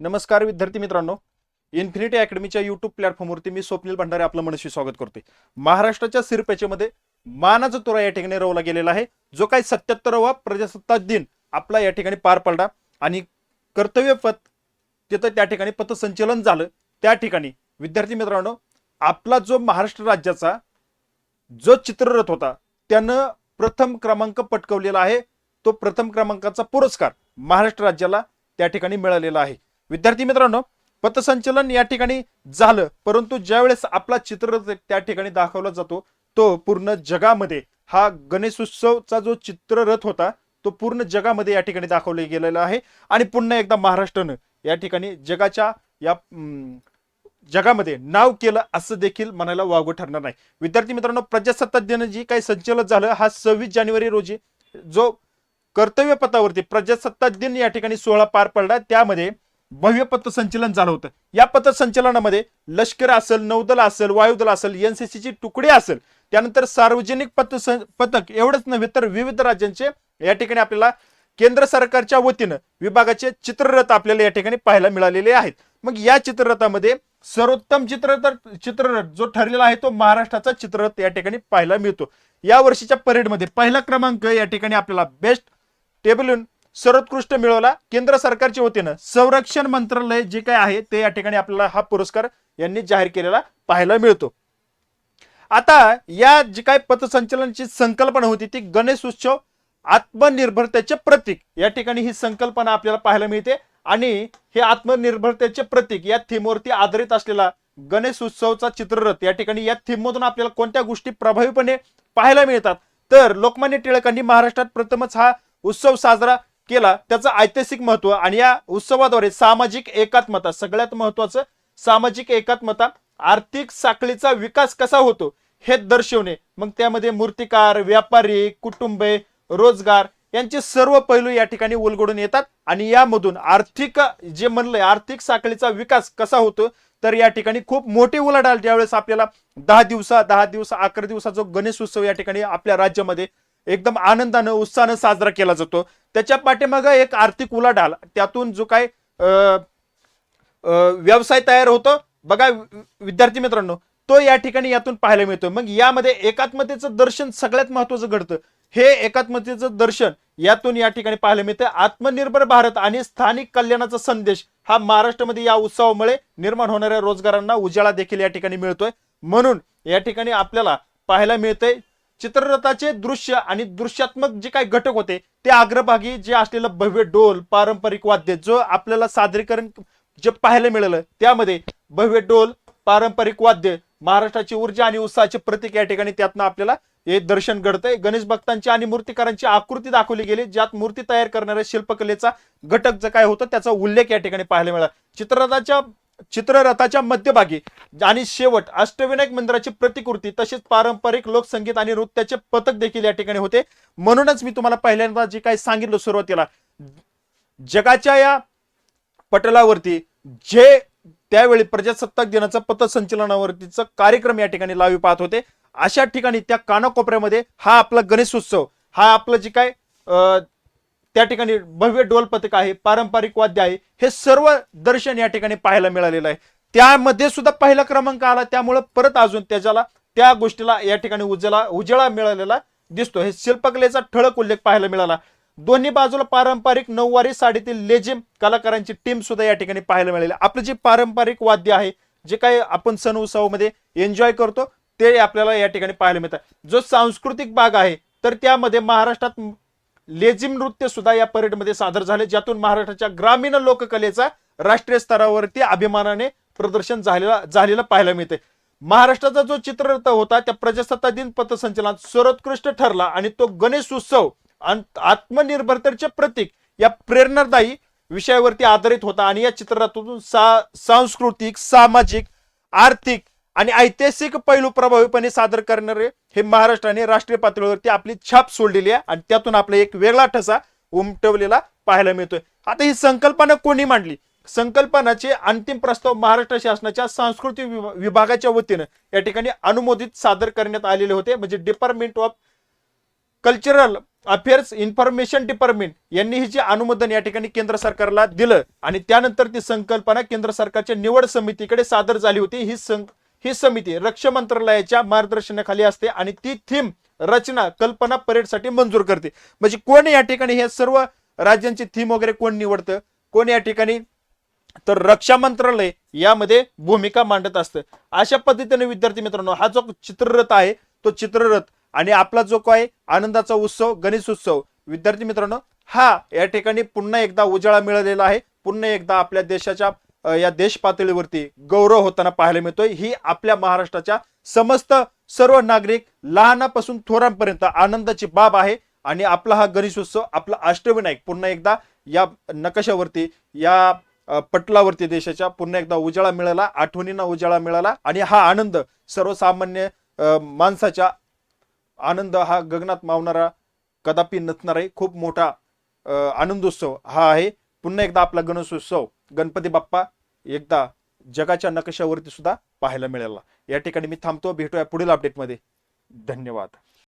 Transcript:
नमस्कार विद्यार्थी मित्रांनो. इन्फिनिटी अकॅडमीच्या युट्यूब प्लॅटफॉर्मवरती मी स्वप्नील भंडारे आपलं मनशी स्वागत करतोय. महाराष्ट्राच्या सिरपेचेमध्ये मानाचा तुरा या ठिकाणी रवला गेलेला आहे. जो काही सत्याहत्तरावा प्रजासत्ताक दिन आपला या ठिकाणी पार पडला आणि कर्तव्य पथ तिथं त्या ठिकाणी पथसंचलन झालं त्या ठिकाणी विद्यार्थी मित्रांनो आपला जो महाराष्ट्र राज्याचा जो चित्ररथ होता त्यानं प्रथम क्रमांक पटकवलेला आहे. तो प्रथम क्रमांकाचा पुरस्कार महाराष्ट्र राज्याला त्या ठिकाणी मिळालेला आहे. विद्यार्थी मित्रांनो पथसंचलन या ठिकाणी झालं. परंतु ज्यावेळेस आपला चित्ररथ त्या ठिकाणी दाखवला जातो तो पूर्ण जगामध्ये हा गणेशोत्सवचा जो चित्ररथ होता तो पूर्ण जगामध्ये या ठिकाणी दाखवला गेलेला आहे. आणि पुन्हा एकदा महाराष्ट्रानं या ठिकाणी जगाच्या या जगामध्ये नाव केलं असं देखील म्हणायला वागू ठरणार नाही. विद्यार्थी मित्रांनो प्रजासत्ताक दिन जी काही संचलन झालं हा सव्वीस जानेवारी रोजी जो कर्तव्य पथावरती प्रजासत्ताक दिन या ठिकाणी सोहळा पार पडला त्यामध्ये भव्य पथसंचलन झालं होतं. या पथसंचलनामध्ये लष्कर असेल नौदल असेल वायुदल असेल एनसीसीची तुकडी असेल त्यानंतर सार्वजनिक पथ पथक एवढंच नव्हे तर विविध राज्यांचे या ठिकाणी आपल्याला केंद्र सरकारच्या वतीनं विभागाचे चित्ररथ आपल्याला या ठिकाणी पाहायला मिळालेले आहेत. मग या चित्ररथामध्ये सर्वोत्तम चित्ररथ चित्ररथ जो ठरलेला आहे तो महाराष्ट्राचा चित्ररथ या ठिकाणी पाहायला मिळतो. या वर्षीच्या परेडमध्ये पहिला क्रमांक या ठिकाणी आपल्याला बेस्ट टेबलून सर्वोत्कृष्ट मिळवला केंद्र सरकारच्या वतीनं. संरक्षण मंत्रालय जे काय आहे ते या ठिकाणी आपल्याला हा पुरस्कार यांनी जाहीर केलेला पाहायला मिळतो. आता या जी काय पथसंचलनाची संकल्पना होती ती गणेश उत्सव आत्मनिर्भरतेचे प्रतीक या ठिकाणी ही संकल्पना आपल्याला पाहायला मिळते. आणि हे आत्मनिर्भरतेचे प्रतीक या थीमवरती आधारित असलेला गणेश उत्सवचा चित्ररथ या ठिकाणी या थीममधून आपल्याला कोणत्या गोष्टी प्रभावीपणे पाहायला मिळतात? तर लोकमान्य टिळकांनी महाराष्ट्रात प्रथमच हा उत्सव साजरा केला त्याचं ऐतिहासिक महत्त्व आणि या उत्सवाद्वारे सामाजिक एकात्मता सगळ्यात महत्वाचं सामाजिक एकात्मता आर्थिक साखळीचा विकास कसा होतो हे दर्शवणे. मग त्यामध्ये मूर्तिकार व्यापारी कुटुंबे रोजगार यांचे सर्व पैलू या ठिकाणी उलगडून येतात आणि यामधून आर्थिक जे म्हणलंय आर्थिक साखळीचा विकास कसा होतो तर या ठिकाणी खूप मोठी उलाढाल ज्यावेळेस आपल्याला दहा दिवसा दहा दिवस अकरा दिवसा जो गणेश उत्सव या ठिकाणी आपल्या राज्यामध्ये एकदम आनंदानं उत्साहानं साजरा केला जातो. त्याच्या पाठीमागं एक आर्थिक उलाढाल. त्यातून जो काय व्यवसाय तयार होतो. बघा विद्यार्थी मित्रांनो तो या ठिकाणी यातून पाहायला मिळतो मग यामध्ये एकात्मतेचं दर्शन सगळ्यात महत्वाचं घडतं. हे एकात्मतेचं दर्शन यातून या ठिकाणी पाहायला मिळतं आत्मनिर्भर भारत आणि स्थानिक कल्याणाचा संदेश हा महाराष्ट्रामध्ये या उत्सवामुळे निर्माण होणाऱ्या रोजगारांना उजाळा देखील या ठिकाणी मिळतोय. म्हणून या ठिकाणी आपल्याला पाहायला मिळतंय चित्ररथाचे दृश्य आणि दृश्यात्मक जे काही घटक होते ते अग्रभागी जे असलेलं भव्य डोल पारंपरिक वाद्य जो आपल्याला सादरीकरण जे पाहायला मिळालं त्यामध्ये भव्य डोल पारंपरिक वाद्य महाराष्ट्राची ऊर्जा आणि उत्साहाचे प्रतीक या ठिकाणी त्यातनं आपल्याला हे दर्शन घडतंय. गणेश भक्तांची आणि मूर्तिकारांची आकृती दाखवली गेली ज्यात मूर्ती तयार करणाऱ्या शिल्पकलेचा घटक जो काय होतं त्याचा उल्लेख या ठिकाणी पाहायला मिळाला. चित्ररथाच्या चित्ररथाच्या मध्यभागी आणि शेवट अष्टविनायक मंदिराची प्रतिकृती तसेच पारंपरिक लोकसंगीत आणि नृत्याचे पथक देखील या ठिकाणी होते. म्हणूनच मी तुम्हाला पहिल्यांदा जे काही सांगितलं सुरुवातीला जगाच्या या पटलावरती जे त्यावेळी प्रजासत्ताक दिनाचं पथसंचलनावरतीचं कार्यक्रम या ठिकाणी लावी पाहत होते. अशा ठिकाणी त्या कानाकोपऱ्यामध्ये हा आपला गणेश उत्सव हा आपलं जे काय त्या ठिकाणी भव्य डोल पथक आहे पारंपरिक वाद्य आहे हे सर्व दर्शन या ठिकाणी पाहायला मिळालेलं आहे. त्यामध्ये सुद्धा पहिला क्रमांक आला त्यामुळे परत अजून त्याच्याला त्या गोष्टीला या ठिकाणी उजेला उजेळा मिळालेला दिसतो हे शिल्पकलेचा ठळक उल्लेख पाहायला मिळाला. दोन्ही बाजूला पारंपरिक नऊवारी साडीतील लेझिम कलाकारांची टीम सुद्धा या ठिकाणी पाहायला मिळाली. आपलं जे पारंपरिक वाद्य आहे जे काही आपण सण उत्सवामध्ये एन्जॉय करतो ते आपल्याला या ठिकाणी पाहायला मिळतात जो सांस्कृतिक भाग आहे तर त्यामध्ये महाराष्ट्रात लेझिम नृत्य सुद्धा या परेडमध्ये सादर झाले ज्यातून महाराष्ट्राच्या ग्रामीण लोककलेचा राष्ट्रीय स्तरावरती अभिमानाने प्रदर्शन झालेला झालेलं पाहायला मिळते महाराष्ट्राचा जो चित्ररथ होता त्या प्रजासत्ता दिन पथसंचलनात सर्वोत्कृष्ट ठरला आणि तो गणेश उत्सव आत्मनिर्भरतेचे प्रतीक या प्रेरणादायी विषयावरती आधारित होता. आणि या चित्ररथातून सा सांस्कृतिक सामाजिक आर्थिक आणि ऐतिहासिक पैलू प्रभावीपणे सादर करणारे हे महाराष्ट्राने राष्ट्रीय पातळीवरती आपली छाप सोडलेली आहे आणि त्यातून आपला एक वेगळा ठसा उमटवलेला पाहायला मिळतोय. आता ही संकल्पना कोणी मांडली? संकल्पनाचे अंतिम प्रस्ताव महाराष्ट्र शासनाच्या सांस्कृतिक विभा- विभागाच्या वतीनं या ठिकाणी अनुमोदित सादर करण्यात आलेले होते. म्हणजे department of cultural affairs information department यांनी ही जे अनुमोदन या ठिकाणी केंद्र सरकारला दिलं आणि त्यानंतर ती संकल्पना केंद्र सरकारच्या निवड समितीकडे सादर झाली होती. ही सं ही समिती रक्षा मंत्रालयाच्या मार्गदर्शनाखाली असते आणि ती थीम रचना कल्पना परेडसाठी मंजूर करते. म्हणजे कोण या ठिकाणी हे सर्व राज्यांची थीम वगैरे कोण निवडतं? कोण या ठिकाणी? तर रक्षा मंत्रालय यामध्ये भूमिका मांडत असतं. अशा पद्धतीने विद्यार्थी मित्रांनो हा जो चित्ररथ आहे तो चित्ररथ आणि आपला जो काय आनंदाचा उत्सव गणेश उत्सव विद्यार्थी मित्रांनो हा या ठिकाणी पुन्हा एकदा उजाळा मिळालेला आहे. पुन्हा एकदा आपल्या देशाच्या या देश पातळीवरती गौरव होताना पाहायला मिळतोय. ही आपल्या महाराष्ट्राच्या समस्त सर्व नागरिक लहानापासून थोरांपर्यंत आनंदाची बाब आहे. आणि आपला हा गणेशोत्सव आपला अष्टविनायक पुन्हा एकदा या नकाशावरती या पटलावरती देशाच्या पुन्हा एकदा उजाळा मिळाला आठवणींना उजाळा मिळाला. आणि हा आनंद सर्वसामान्य माणसाच्या आनंद हा गगनात मावणारा कदापि नसणार आहे खूप मोठा आनंदोत्सव हा आहे. पुन्हा एकदा आपला गणेशोत्सव गणपती बाप्पा एकदा जगाच्या नकाशावरती सुद्धा पाहायला मिळाला. या ठिकाणी मी थांबतो भेटूया पुढील अपडेटमध्ये धन्यवाद.